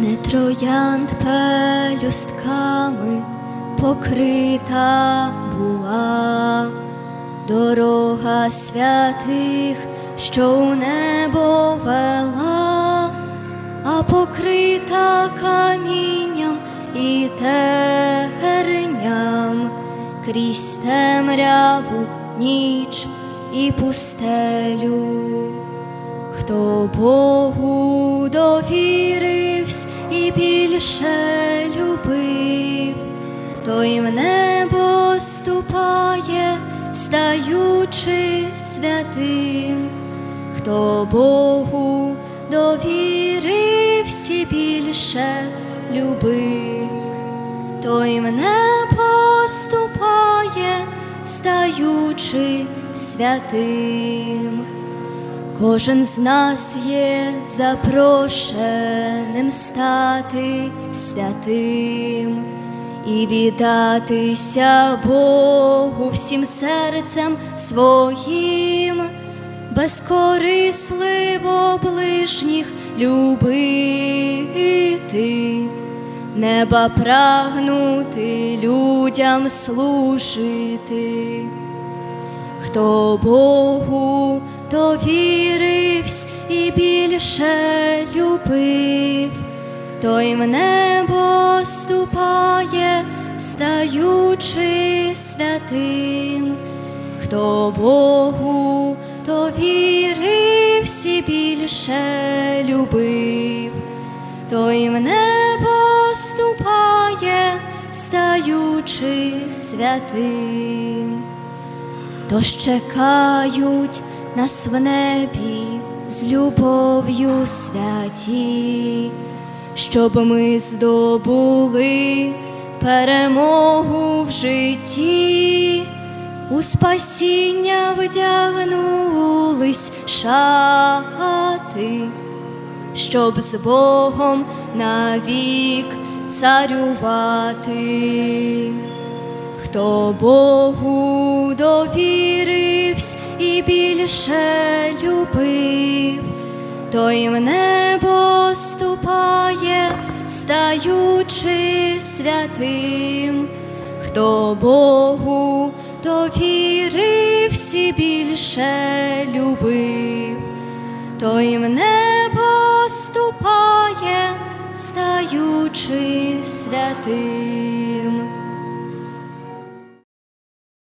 не троянд пелюстками покрита була дорога святих, що у небо вела, а покрита камінням і терням крізь темряву ніч і пустелю. Хто Богу довіривсь і більше любив, той в небо ступає, стаючи святим, хто Богу довіривсь і більше любив, той в небо ступає, стаючи святим. Кожен з нас є запрошеним стати святим і віддатися Богу всім серцем своїм, безкорисливо ближніх любити, неба прагнути людям служити. Хто Богу довіривсь і більше любив, той в небо ступає, стаючи святим, хто Богу довіривсь і більше любив, той в небо ступає, стаючи святим. Тож чекають нас в небі з любов'ю святі, щоб ми здобули перемогу в житті, у спасіння вдягнулись шати, щоб з Богом навік царювати. Хто Богу довіривсь і більше любив, той в небо ступає, стаючи святим, хто Богу довіривсь і більше любив, той в небо ступає, стаючи святим.